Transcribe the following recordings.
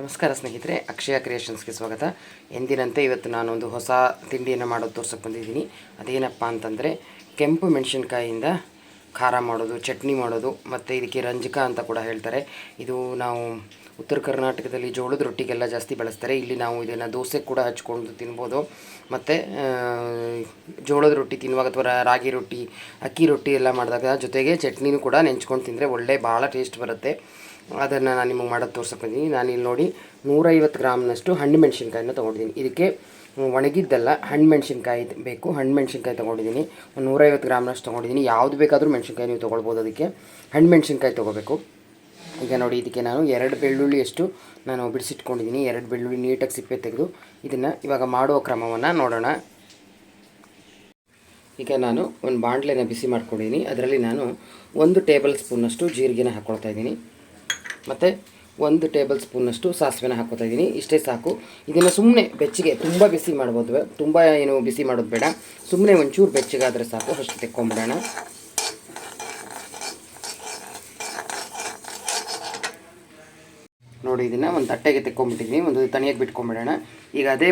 ನಮಸ್ಕಾರ ಸ್ನೇಹಿತರೆ, ಅಕ್ಷಯ ಕ್ರಿಯೇಷನ್ಸ್ಗೆ ಸ್ವಾಗತ. ಎಂದಿನಂತೆ ಇವತ್ತು ನಾನೊಂದು ಹೊಸ ತಿಂಡಿಯನ್ನು ಮಾಡೋದು ತೋರ್ಸಕ್ಕೆ ಬಂದಿದ್ದೀನಿ. ಅದೇನಪ್ಪ ಅಂತಂದರೆ, ಕೆಂಪು ಮೆಣಸಿನ್ಕಾಯಿಯಿಂದ ಖಾರ ಮಾಡೋದು, ಚಟ್ನಿ ಮಾಡೋದು, ಮತ್ತು ಇದಕ್ಕೆ ರಂಜಕ ಅಂತ ಕೂಡ ಹೇಳ್ತಾರೆ. ಇದು ನಾವು ಉತ್ತರ ಕರ್ನಾಟಕದಲ್ಲಿ ಜೋಳದ ರೊಟ್ಟಿಗೆಲ್ಲ ಜಾಸ್ತಿ ಬಳಸ್ತಾರೆ. ಇಲ್ಲಿ ನಾವು ಇದನ್ನು ದೋಸೆ ಕೂಡ ಹಚ್ಕೊಂಡು ತಿನ್ಬೋದು. ಮತ್ತು ಜೋಳದ ರೊಟ್ಟಿ ತಿನ್ನುವಾಗ ಅಥವಾ ರಾಗಿ ರೊಟ್ಟಿ, ಅಕ್ಕಿ ರೊಟ್ಟಿ ಎಲ್ಲ ಮಾಡಿದಾಗ ಜೊತೆಗೆ ಚಟ್ನಿನೂ ಕೂಡ ನೆಂಚ್ಕೊಂಡು ತಿಂದರೆ ಒಳ್ಳೆ, ಭಾಳ ಟೇಸ್ಟ್ ಬರುತ್ತೆ. ಅದನ್ನು ನಾನು ನಿಮಗೆ ಮಾಡೋದು ತೋರ್ಸಕ್ಕೆ ನಾನು ಇಲ್ಲಿ ನೋಡಿ ನೂರೈವತ್ತು ಗ್ರಾಮ್ನಷ್ಟು ಹಣ್ಣು ಮೆಣಸಿನ್ಕಾಯಿನ ತೊಗೊಂಡಿದ್ದೀನಿ. ಇದಕ್ಕೆ ಒಣಗಿದ್ದಲ್ಲ ಹಣ್ಣು ಮೆಣಸಿನ್ಕಾಯಿ ಬೇಕು. ಹಣ್ಣು ಮೆಣಸಿನ್ಕಾಯಿ ತೊಗೊಂಡಿದ್ದೀನಿ. ಒಂದು ನೂರೈವತ್ತು ಗ್ರಾಮ್ನಷ್ಟು ತೊಗೊಂಡಿದ್ದೀನಿ. ಯಾವುದು ಬೇಕಾದರೂ ಮೆಣಸಿನ್ಕಾಯಿ ನೀವು ತೊಗೊಳ್ಬೋದು ಅದಕ್ಕೆ. ಹಣ್ಣು ಮೆಣಸಿನ್ಕಾಯಿ ತೊಗೋಬೇಕು. ಈಗ ನೋಡಿ, ಇದಕ್ಕೆ ನಾನು ಎರಡು ಬೆಳ್ಳುಳ್ಳಿಯಷ್ಟು ನಾನು ಬಿಡಿಸಿಟ್ಕೊಂಡಿದ್ದೀನಿ. ಎರಡು ಬೆಳ್ಳುಳ್ಳಿ ನೀಟಾಗಿ ಸಿಪ್ಪೆ ತೆಗೆದು ಇದನ್ನು ಇವಾಗ ಮಾಡುವ ಕ್ರಮವನ್ನು ನೋಡೋಣ. ಈಗ ನಾನು ಒಂದು ಬಾಣಲೆನ ಬಿಸಿ ಮಾಡ್ಕೊಂಡಿದ್ದೀನಿ. ಅದರಲ್ಲಿ ನಾನು ಒಂದು ಟೇಬಲ್ ಸ್ಪೂನಷ್ಟು ಜೀರಿಗೆನ ಹಾಕ್ಕೊಳ್ತಾ ಇದ್ದೀನಿ. ಮತ್ತು ಒಂದು ಟೇಬಲ್ ಸ್ಪೂನಷ್ಟು ಸಾಸಿವೆನ ಹಾಕೋತಾ ಇದ್ದೀನಿ. ಇಷ್ಟೇ ಸಾಕು. ಇದನ್ನು ಸುಮ್ಮನೆ ಬೆಚ್ಚಗೆ ತುಂಬ ಬಿಸಿ ಮಾಡ್ಬೋದು. ತುಂಬ ಏನು ಬಿಸಿ ಮಾಡೋದು ಬೇಡ. ಸುಮ್ಮನೆ ಒಂಚೂರು ಬೆಚ್ಚಗಾದರೆ ಸಾಕು. ಅಷ್ಟು ತೆಕ್ಕೊಂಬಿಡೋಣ. ನೋಡಿ, ಇದನ್ನು ಒಂದು ತಟ್ಟೆಗೆ ತೆಕ್ಕೊಂಬಿಟ್ಟಿದ್ದೀನಿ. ಒಂದು ತಣಿಯಕ್ಕೆ ಬಿಟ್ಕೊಂಬಿಡೋಣ. ಈಗ ಅದೇ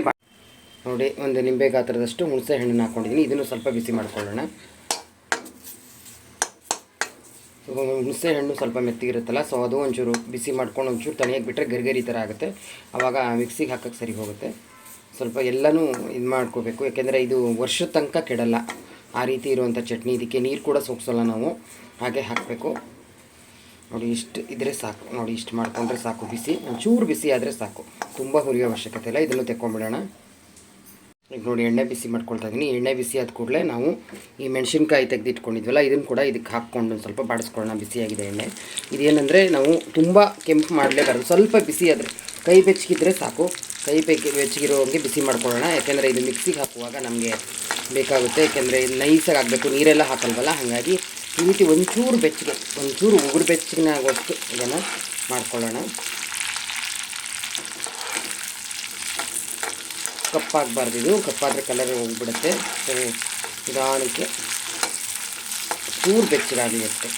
ನೋಡಿ, ಒಂದು ನಿಂಬೆ ಗಾತ್ರದಷ್ಟು ಹುಣಸೆ ಹಣ್ಣನ್ನು ಹಾಕ್ಕೊಂಡಿದ್ದೀನಿ ಇದನ್ನು ಸ್ವಲ್ಪ ಬಿಸಿ ಮಾಡ್ಕೊಳ್ಳೋಣ. ಹುಣಸೆ ಹಣ್ಣು ಸ್ವಲ್ಪ ಮೆತ್ತಗಿರುತ್ತಲ್ಲ ಸೊ ಅದು ಒಂಚೂರು ಬಿಸಿ ಮಾಡ್ಕೊಂಡು ಒಂಚೂರು ತಣಿಯಾಗಿ ಬಿಟ್ಟರೆ ಗರಿಗರಿ ಥರ ಆಗುತ್ತೆ. ಆವಾಗ ಮಿಕ್ಸಿಗೆ ಹಾಕೋಕ್ಕೆ ಸರಿ ಹೋಗುತ್ತೆ. ಸ್ವಲ್ಪ ಎಲ್ಲನೂ ಇದು ಮಾಡ್ಕೋಬೇಕು, ಯಾಕೆಂದರೆ ಇದು ವರ್ಷದ ತನಕ ಕೆಡಲ್ಲ. ಆ ರೀತಿ ಇರುವಂಥ ಚಟ್ನಿ, ಇದಕ್ಕೆ ನೀರು ಕೂಡ ಸೋಕ್ಸೋಲ್ಲ ನಾವು. ಹಾಗೆ ಹಾಕಬೇಕು. ನೋಡಿ, ಇಷ್ಟು ಇದ್ರೆ ಸಾಕು. ನೋಡಿ, ಇಷ್ಟು ಮಾಡ್ಕೊಂಡ್ರೆ ಸಾಕು. ಬಿಸಿ, ಒಂಚೂರು ಬಿಸಿ ಆದರೆ ಸಾಕು. ತುಂಬ ಹುರಿಯೋ ಅವಶ್ಯಕತೆ ಇಲ್ಲ. ಇದನ್ನು ತೆಕ್ಕೊಂಬಿಡೋಣ. ಈಗ ನೋಡಿ, ಎಣ್ಣೆ ಬಿಸಿ ಮಾಡ್ಕೊಳ್ತಾ ಇದ್ದೀನಿ ಎಣ್ಣೆ ಬಿಸಿ ಆದ ಕೂಡಲೇ ನಾವು ಈ ಮೆಣಸಿನ್ಕಾಯಿ ತೆಗೆದಿಟ್ಕೊಂಡಿದ್ವಲ್ಲ ಇದನ್ನು ಕೂಡ ಇದಕ್ಕೆ ಹಾಕ್ಕೊಂಡು ಸ್ವಲ್ಪ ಬಾಡಿಸ್ಕೊಳ್ಳೋಣ. ಬಿಸಿಯಾಗಿದೆ ಎಣ್ಣೆ. ಇದೇನೆಂದರೆ ನಾವು ತುಂಬ ಕೆಂಪು ಮಾಡಲೇಬಾರ್ದು. ಸ್ವಲ್ಪ ಬಿಸಿ ಆದರೆ ಕೈ ಬೆಚ್ಚಗಿದ್ರೆ ಸಾಕು. ಕೈ ಬೆಚ್ಚಿ ಬೆಚ್ಚಗಿರೋ ಹಂಗೆ ಬಿಸಿ ಮಾಡ್ಕೊಳ್ಳೋಣ. ಯಾಕೆಂದರೆ ಇದು ಮಿಕ್ಸಿಗೆ ಹಾಕುವಾಗ ನಮಗೆ ಬೇಕಾಗುತ್ತೆ. ಯಾಕೆಂದರೆ ನೈಸಾಗಿ ಆಗಬೇಕು ನೀರೆಲ್ಲ ಹಾಕಲ್ವಲ್ಲ? ಹಾಗಾಗಿ ಈ ರೀತಿ ಒಂಚೂರು ಬೆಚ್ಚಗೆ, ಒಂಚೂರು ಉಗುರು ಬೆಚ್ಚಗಿನ ಆಗುವಷ್ಟು ಇದನ್ನು ಮಾಡ್ಕೊಳ್ಳೋಣ. ಕಪ್ಪಾಗಬಾರ್ದು ಇದು ಕಪ್ಪಾದರೆ ಕಲರ್ ಹೋಗ್ಬಿಡುತ್ತೆ ಸೊ ನಿಧಾನಕ್ಕೆ ಚೂರು ಬೆಚ್ಚಗಾಗಲಿ ಅಷ್ಟೆ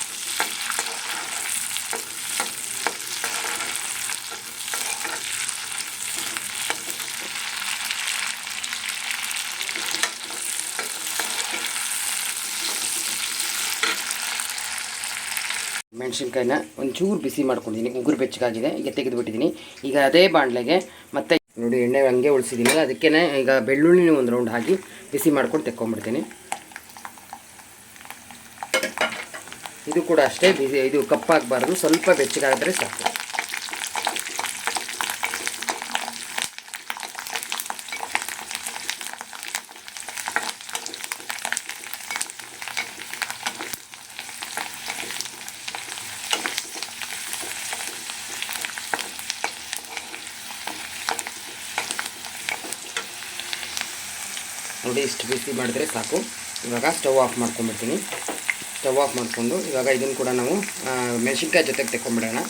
ಮೆಣಸಿನ್ಕಾಯಿನ ಒಂಚೂರು ಬಿಸಿ ಮಾಡ್ಕೊಂಡಿದ್ದೀನಿ ಉಗುರು ಬೆಚ್ಚಗಾಗಿದೆ ಈಗ ತೆಗೆದುಬಿಟ್ಟಿದ್ದೀನಿ ಈಗ ಅದೇ ಬಾಣಲೆಗೆ ಮತ್ತೆ ನೋಡಿ ಎಣ್ಣೆ ಹಂಗೆ ಉಳಿಸಿದ್ದೀನಿ. ಅದಕ್ಕೆ ಈಗ ಬೆಳ್ಳುಳ್ಳಿನ ಒಂದು ರೌಂಡ್ ಹಾಕಿ ಬಿಸಿ ಮಾಡ್ಕೊಂಡು ತೆಕ್ಕೊಂಬಿಡ್ತೀನಿ. ಇದು ಕೂಡ ಅಷ್ಟೇ ಬಿಸಿ, ಇದು ಕಪ್ಪಾಗಬಾರ್ದು. ಸ್ವಲ್ಪ ಬೆಚ್ಚಗಾದರೆ ಸಾಕು. ನೋಡಿ ಇಷ್ಟು ಬಿಸಿ ಮಾಡಿದ್ರೆ ಸಾಕು. ಇವಾಗ ಸ್ಟವ್ ಆಫ್ ಮಾಡ್ಕೊಂಬಿಡ್ತೀನಿ ಸ್ಟವ್ ಆಫ್ ಮಾಡಿಕೊಂಡು ಇವಾಗ ಇದನ್ನು ಕೂಡ ನಾವು ಮೆಣಸಿನ್ಕಾಯಿ ಜೊತೆಗೆ ತೆಕ್ಕೊಂಬಿಡೋಣ.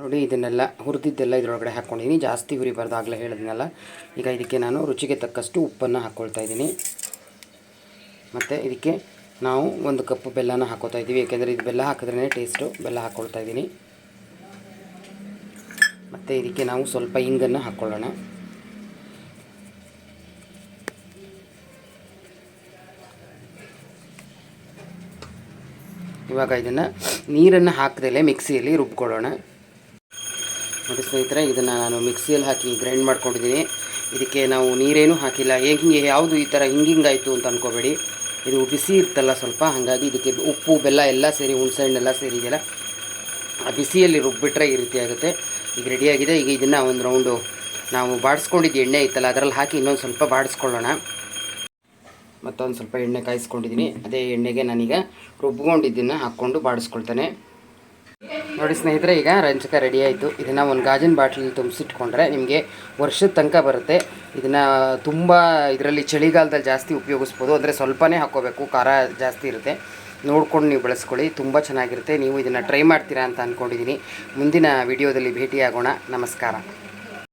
ನೋಡಿ, ಇದನ್ನೆಲ್ಲ ಹುರಿದಿದ್ದೆಲ್ಲ ಇದರೊಳಗಡೆ ಹಾಕ್ಕೊಂಡಿದ್ದೀನಿ ಜಾಸ್ತಿ ಹುರಿಬಾರ್ದು ಆಗಲೇ ಹೇಳಿದ್ನಲ್ಲ. ಈಗ ಇದಕ್ಕೆ ನಾನು ರುಚಿಗೆ ತಕ್ಕಷ್ಟು ಉಪ್ಪನ್ನು ಹಾಕ್ಕೊಳ್ತಾ ಇದ್ದೀನಿ. ಮತ್ತು ಇದಕ್ಕೆ ನಾವು ಒಂದು ಕಪ್ ಬೆಲ್ಲನ ಹಾಕೋತಾ ಇದ್ದೀವಿ. ಯಾಕೆಂದರೆ ಇದು ಬೆಲ್ಲ ಹಾಕಿದ್ರೇ ಟೇಸ್ಟು ಬೆಲ್ಲ ಹಾಕ್ಕೊಳ್ತಾ ಇದ್ದೀನಿ. ಮತ್ತು ಇದಕ್ಕೆ ನಾವು ಸ್ವಲ್ಪ ಹಿಂಗನ್ನು ಹಾಕ್ಕೊಳ್ಳೋಣ. ಇವಾಗ ಇದನ್ನು ನೀರನ್ನು ಹಾಕದಲ್ಲೇ ಮಿಕ್ಸಿಯಲ್ಲಿ ರುಬ್ಕೊಳ್ಳೋಣ. ನೋಡಿ ಸ್ನೇಹಿತರೆ, ಇದನ್ನು ನಾನು ಮಿಕ್ಸಿಯಲ್ಲಿ ಹಾಕಿ ಗ್ರೈಂಡ್ ಮಾಡ್ಕೊಂಡಿದ್ದೀನಿ. ಇದಕ್ಕೆ ನಾವು ನೀರೇನೂ ಹಾಕಿಲ್ಲ. ಹೆಂಗೆ ಯಾವುದು ಈ ಥರ ಹಿಂಗಿಂಗಾಯಿತು ಅಂತ ಅಂದ್ಕೋಬೇಡಿ ಇದು ಬಿಸಿ ಇರ್ತಲ್ಲ ಸ್ವಲ್ಪ, ಹಾಗಾಗಿ ಇದಕ್ಕೆ ಉಪ್ಪು, ಬೆಲ್ಲ ಎಲ್ಲ ಸೇರಿ ಹುಣಸೆ ಹಣ್ಣೆಲ್ಲ ಸೇರಿದೆಯಲ್ಲ ಆ ಬಿಸಿಯಲ್ಲಿ ರುಬ್ಬಿಟ್ರೆ ಈ ರೀತಿ ಆಗುತ್ತೆ. ಈಗ ರೆಡಿಯಾಗಿದೆ ಈಗ ಇದನ್ನು ಒಂದು ರೌಂಡು ನಾವು ಬಾಡಿಸ್ಕೊಂಡಿದ್ದು ಎಣ್ಣೆ ಇತ್ತಲ್ಲ, ಅದರಲ್ಲಿ ಹಾಕಿ ಇನ್ನೊಂದು ಸ್ವಲ್ಪ ಬಾಡಿಸ್ಕೊಳ್ಳೋಣ. ಮತ್ತೊಂದು ಸ್ವಲ್ಪ ಎಣ್ಣೆ ಕಾಯಿಸ್ಕೊಂಡಿದ್ದೀನಿ ಅದೇ ಎಣ್ಣೆಗೆ ನಾನೀಗ ರುಬ್ಕೊಂಡಿದ್ದನ್ನು ಹಾಕ್ಕೊಂಡು ಬಾಡಿಸ್ಕೊಳ್ತೇನೆ. ನೋಡಿ ಸ್ನೇಹಿತರೆ, ಈಗ ರಂಜಕ ರೆಡಿ ಆಯಿತು. ಇದನ್ನು ಒಂದು ಗಾಜಿನ ಬಾಟ್ಲಲ್ಲಿ ತುಂಬಿಸಿಟ್ಕೊಂಡ್ರೆ ನಿಮಗೆ ವರ್ಷದ ತನಕ ಬರುತ್ತೆ. ಇದನ್ನು ತುಂಬ ಇದರಲ್ಲಿ ಚಳಿಗಾಲದಲ್ಲಿ ಜಾಸ್ತಿ ಉಪಯೋಗಿಸ್ಬೋದು. ಅಂದರೆ ಸ್ವಲ್ಪನೇ ಹಾಕ್ಕೋಬೇಕು ಖಾರ ಜಾಸ್ತಿ ಇರುತ್ತೆ. ನೋಡ್ಕೊಂಡು ನೀವು ಬಳಸ್ಕೊಳ್ಳಿ. ತುಂಬ ಚೆನ್ನಾಗಿರುತ್ತೆ. ನೀವು ಇದನ್ನು ಟ್ರೈ ಮಾಡ್ತೀರಾ ಅಂತ ಅಂದ್ಕೊಂಡಿದ್ದೀನಿ ಮುಂದಿನ ವಿಡಿಯೋದಲ್ಲಿ ಭೇಟಿಯಾಗೋಣ. ನಮಸ್ಕಾರ.